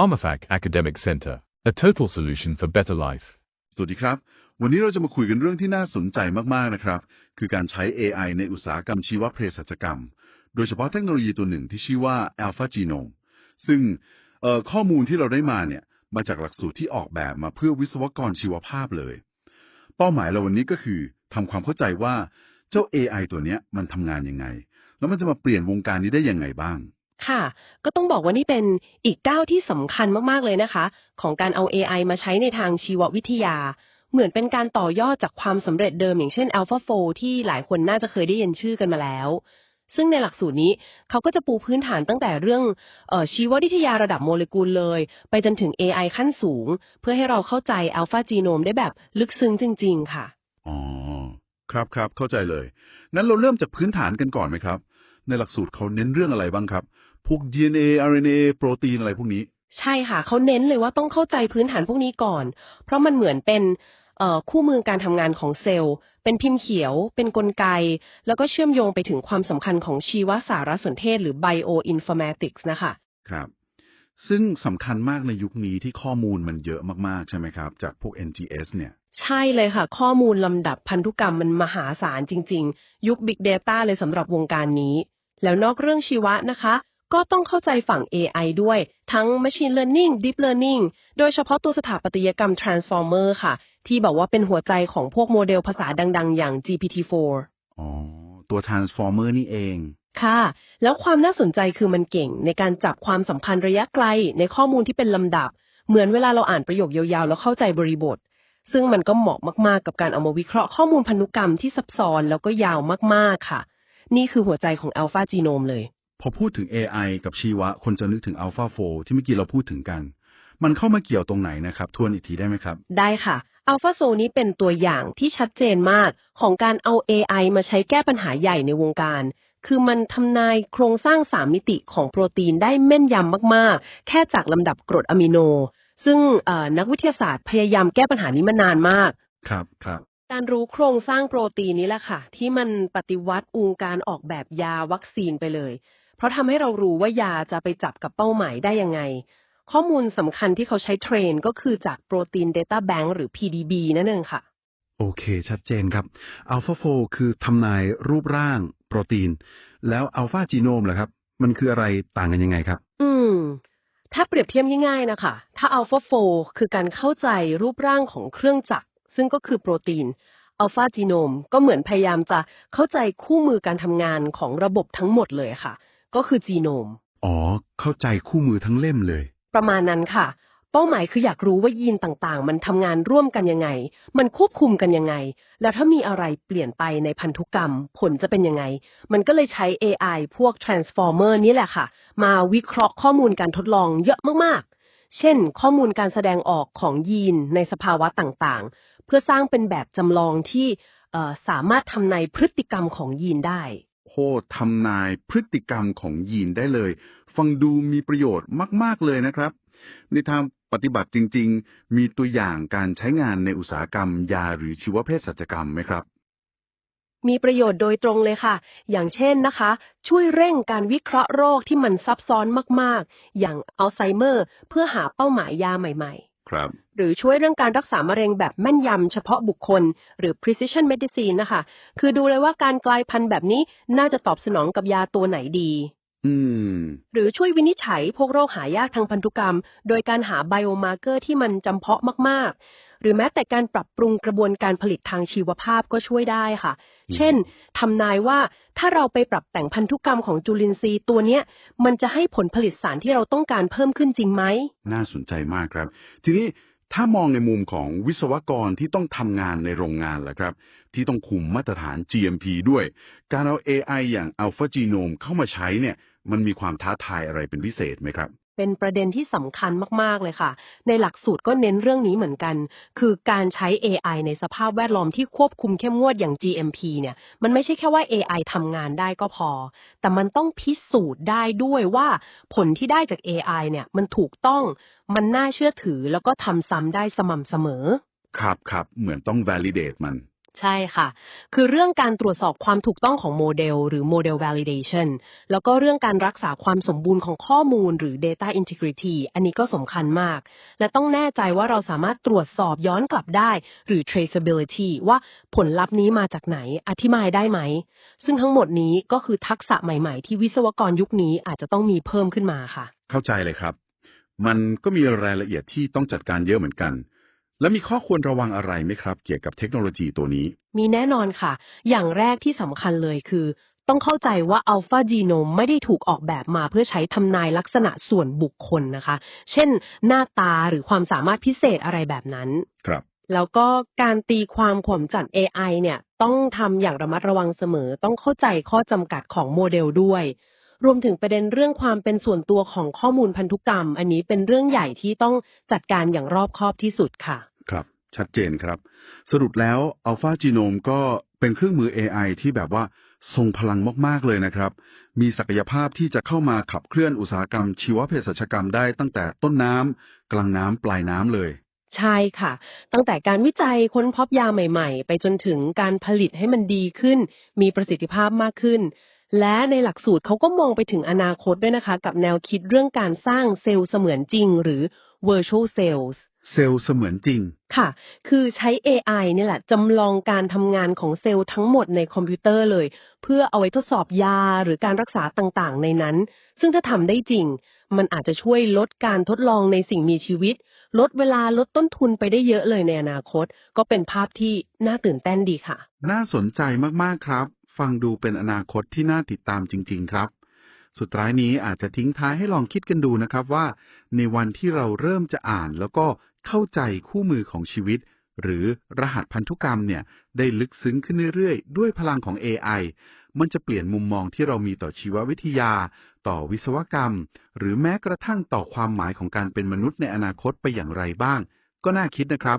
PharmaFac Academic Center, a total solution for better life. สวัสดีครับ วันนี้เราจะมาคุยกันเรื่องที่น่าสนใจมาก ๆ นะครับ คือการใช้ AI ในอุตสาหกรรมชีวเภสัชกรรม โดยเฉพาะเทคโนโลยีตัวหนึ่งที่ชื่อว่า Alpha Genome ซึ่งข้อมูลที่เราได้มาเนี่ยมาจากหลักสูตรที่ออกแบบมาเพื่อวิศวกรชีวภาพเลย เป้าหมายเราวันนี้ก็คือทำความเข้าใจว่าเจ้า AI ตัวนี้มันทำงานยังไง แล้วมันจะมาเปลี่ยนวงการนี้ได้ยังไงบ้าง ค่ะ ก็ต้องบอกว่านี่เป็นอีกก้าวที่สำคัญมากๆเลยนะคะ ของการเอา AI มาใช้ในทางชีววิทยา เหมือนเป็นการต่อยอดจากความสำเร็จเดิมอย่างเช่น AlphaFold ที่หลายคนน่าจะเคยได้ยินชื่อกันมาแล้ว ซึ่งในหลักสูตรนี้เขาก็จะปูพื้นฐานตั้งแต่เรื่องออชีววิทยาระดับโมเลกุลเลย ไปจนถึง AI ขั้นสูง เพื่อให้เราเข้าใจ Alpha Genome ได้แบบลึกซึ้งจริง ๆ ค่ะอ๋อครับครับเข้าใจเลยงั้นเราเริ่มจากพื้นฐานกันก่อนไหมครับในหลักสูตรเขาเน้นเรื่องอะไรบ้างครับ พวก DNA RNA โปรตีนอะไรพวกนี้ ใช่ค่ะเขาเน้นเลยว่าต้องเข้าใจพื้นฐานพวกนี้ก่อน เพราะมันเหมือนเป็นเอ่อคู่มือการทำงานของเซลล์ เป็นพิมพ์เขียว เป็นกลไก แล้วก็เชื่อมโยงไปถึงความสำคัญของชีวสารสนเทศหรือ bioinformatics นะคะครับ ซึ่งสำคัญมากในยุคนี้ที่ข้อมูลมันเยอะมาก ๆ ใช่ไหมครับ จากพวก NGS เนี่ยใช่เลยค่ะ ข้อมูลลำดับพันธุกรรมมันมหาศาลจริง ๆ ยุค Big Data เลยสำหรับวงการนี้ แล้วนอกเรื่องชีวะนะคะ ก็ต้องเข้าใจฝั่ง AI ด้วย ทั้ง Machine Learning Deep Learning โดยเฉพาะตัวสถาปัตยกรรม Transformer ค่ะ ที่บอกว่าเป็นหัวใจของพวกโมเดลภาษาดัง ๆ อย่าง GPT-4 อ๋อ ตัว transformer นี่เอง ค่ะ แล้วความน่าสนใจคือมันเก่ง ในการจับความสัมพันธ์ระยะไกล ในข้อมูลที่เป็นลำดับ เหมือนเวลาเราอ่านประโยคยาวๆ แล้วเข้าใจบริบท ซึ่งมันก็เหมาะมากๆ กับการเอามาวิเคราะห์ข้อมูลพันธุกรรมที่ซับซ้อนแล้วก็ยาวมากๆค่ะ นี่คือหัวใจของ Alpha Genome เลย พอพูดถึง AI กับชีวะ คนจะนึกถึง AlphaFold ที่เมื่อกี้เราพูดถึงกัน มันเข้ามาเกี่ยวตรงไหนนะครับ ทวนอีกทีได้ไหมครับ ได้ค่ะ AlphaZo นี้เป็นตัวอย่างที่ชัดเจนมากของการเอา AI มาใช้แก้ปัญหาใหญ่ในวงการ คือมันทำนายโครงสร้างสามมิติของโปรตีนได้แม่นยำมากๆ แค่จากลำดับกรดอะมิโน ซึ่งเอ่อนักวิทยาศาสตร์พยายามแก้ปัญหานี้มานานมาก ครับครับการรู้โครงสร้างโปรตีนนี้แหละค่ะ ที่มันปฏิวัติวงการออกแบบยาวัคซีนไปเลย เพราะทำให้เรารู้ว่ายาจะไปจับกับเป้าหมายได้ยังไง ข้อมูลสำคัญที่เขาใช้เทรนก็คือจากโปรตีน Data Bank หรือ PDB นั่นเองค่ะ โอเค ชัดเจนครับ AlphaFold คือทำนายรูปร่างโปรตีน แล้ว Alpha Genome ล่ะครับ มันคืออะไรต่างกันยังไงครับ อืม ถ้าเปรียบเทียบง่ายๆนะคะ ถ้า AlphaFold คือการเข้าใจรูปร่างของเครื่องจักรซึ่งก็คือโปรตีน Alpha Genome ก็เหมือนพยายามจะเข้าใจคู่มือการทำงานของระบบทั้งหมดเลยค่ะ ก็คือจีโนม อ๋อ เข้าใจคู่มือทั้งเล่มเลย ประมาณนั้นค่ะ เป้าหมายคืออยากรู้ว่ายีนต่างๆ มันทำงานร่วมกันยังไง มันควบคุมกันยังไง แล้วถ้ามีอะไรเปลี่ยนไปในพันธุกรรม ผลจะเป็นยังไง มันก็เลยใช้ AI พวก Transformer นี่แหละค่ะ มาวิเคราะห์ข้อมูลการทดลองเยอะมากๆ เช่น ข้อมูลการแสดงออกของยีนในสภาวะต่างๆ เพื่อสร้างเป็นแบบจำลองที่เอ่อสามารถทำในายพฤติกรรมของยีนได้ โคทำนายพฤติกรรมของยีนได้เลย ฟังดูมีประโยชน์มาก ๆ เลยนะครับ ในทางปฏิบัติจริง ๆ มีตัวอย่างการใช้งานในอุตสาหกรรม ยาหรือชีวเภสัชกรรมไหมครับ มีประโยชน์โดยตรงเลยค่ะ อย่างเช่นนะคะ ช่วยเร่งการวิเคราะห์โรคที่มันซับซ้อนมาก ๆ อย่างอัลไซเมอร์ เพื่อหาเป้าหมายยาใหม่ ครับๆหรือช่วยเรื่องการรักษามะเร็งแบบแม่นยำเฉพาะบุคคล หรือ precision medicine นะคะ คือดูเลยว่าการกลายพันธุ์แบบนี้น่าจะตอบสนองกับยาตัวไหนดี อืม หรือช่วยวินิจฉัยพวกโรคหายากทางพันธุกรรม โดยการหาไบโอมาร์เกอร์ที่มันจำเพาะมากๆ หรือแม้แต่การปรับปรุงกระบวนการผลิตทางชีวภาพก็ช่วยได้ค่ะ เช่นทำนายว่าถ้าเราไปปรับแต่งพันธุกรรมของจุลินทรีย์ตัวเนี้ยมันจะให้ผลผลิตสารที่เราต้องการเพิ่มขึ้นจริงไหม น่าสนใจมากครับ ทีนี้ถ้ามองในมุมของวิศวกรที่ต้องทำงานในโรงงานล่ะครับ ที่ต้องคุมมาตรฐาน GMP ด้วย การเอา AI อย่าง Alpha Genome เข้ามาใช้เนี่ยมันมีความท้าทายอะไรเป็นพิเศษไหมครับ เป็นประเด็นที่สำคัญมาก ๆ เลยค่ะ ในหลักสูตรก็เน้นเรื่องนี้เหมือนกัน คือการใช้ AI ในสภาพแวดล้อมที่ควบคุมเข้มงวดอย่าง GMP เนี่ย มันไม่ใช่แค่ว่า AI ทำงานได้ก็พอ แต่มันต้องพิสูจน์ได้ด้วยว่าผลที่ได้จาก AI เนี่ย มันถูกต้อง มันน่าเชื่อถือ แล้วก็ทำซ้ำได้สม่ำเสมอ ครับครับเหมือนต้อง validate มัน ใช่ค่ะ คือเรื่องการตรวจสอบความถูกต้องของโมเดล หรือ model validation แล้วก็เรื่องการรักษาความสมบูรณ์ของข้อมูลหรือ data integrity อันนี้ก็สำคัญมาก และต้องแน่ใจว่าเราสามารถตรวจสอบย้อนกลับได้ หรือ traceability ว่าผลลัพธ์นี้มาจากไหน อธิบายได้ไหม ซึ่งทั้งหมดนี้ก็คือทักษะใหม่ๆ ที่วิศวกรยุคนี้อาจจะต้องมีเพิ่มขึ้นมาค่ะ เข้าใจเลยครับ มันก็มีรายละเอียดที่ต้องจัดการเยอะเหมือนกัน แล้วมีข้อควรระวังอะไรไหมครับ เกี่ยวกับเทคโนโลยีตัวนี้ มีแน่นอนค่ะ อย่างแรกที่สำคัญเลยคือ ต้องเข้าใจว่าอัลฟาจีโนมไม่ได้ถูกออกแบบมาเพื่อใช้ทำนายลักษณะส่วนบุคคลนะคะ เช่น หน้าตาหรือความสามารถพิเศษอะไรแบบนั้น ครับ แล้วก็การตีความข่มจัด AI เนี่ย ต้องทำอย่างระมัดระวังเสมอ ต้องเข้าใจข้อจำกัดของโมเดลด้วยรวมถึงประเด็นเรื่องความเป็นส่วนตัวของข้อมูลพันธุกรรม อันนี้เป็นเรื่องใหญ่ที่ต้องจัดการอย่างรอบคอบที่สุดค่ะครับ ชัดเจนครับ สรุปแล้ว Alpha Genome ก็เป็นเครื่องมือ AI ที่แบบว่าทรงพลังมาก ๆ เลยนะครับ มีศักยภาพที่จะเข้ามาขับเคลื่อนอุตสาหกรรม ชีวเภสัชกรรมได้ตั้งแต่ต้นน้ำกลางน้ำปลายน้ำเลย ใช่ค่ะ ตั้งแต่การวิจัยค้นพบยาใหม่ ๆ ไปจนถึงการผลิตให้มันดีขึ้น มีประสิทธิภาพมากขึ้น และในหลักสูตรเขาก็มองไปถึงอนาคตด้วยนะคะ กับแนวคิดเรื่องการสร้างเซลล์เสมือนจริง หรือ virtual cells เซลล์เสมือนจริง ค่ะ คือใช้ AI เนี่ยแหละจำลองการทำงานของเซลล์ทั้งหมดในคอมพิวเตอร์เลย เพื่อเอาไว้ทดสอบยาหรือการรักษาต่างๆ ในนั้น ซึ่งถ้าทำได้จริง มันอาจจะช่วยลดการทดลองในสิ่งมีชีวิต ลดเวลาลดต้นทุนไปได้เยอะเลยในอนาคต ก็เป็นภาพที่น่าตื่นเต้นดีค่ะ น่าสนใจมากๆครับ ฟังดูเป็นอนาคตที่น่าติดตามจริง ๆ ครับสุดท้ายนี้อาจจะทิ้งท้ายให้ลองคิดกันดูนะครับว่า ในวันที่เราเริ่มจะอ่านแล้วก็ เข้าใจคู่มือของชีวิต หรือรหัสพันธุกรรมเนี่ยได้ลึกซึ้งขึ้นเรื่อยๆ ด้วยพลังของ AI มันจะเปลี่ยนมุมมองที่เรามีต่อชีววิทยา ต่อวิศวกรรม หรือแม้กระทั่งต่อความหมายของการเป็นมนุษย์ในอนาคตไปอย่างไรบ้าง ก็น่าคิดนะครับ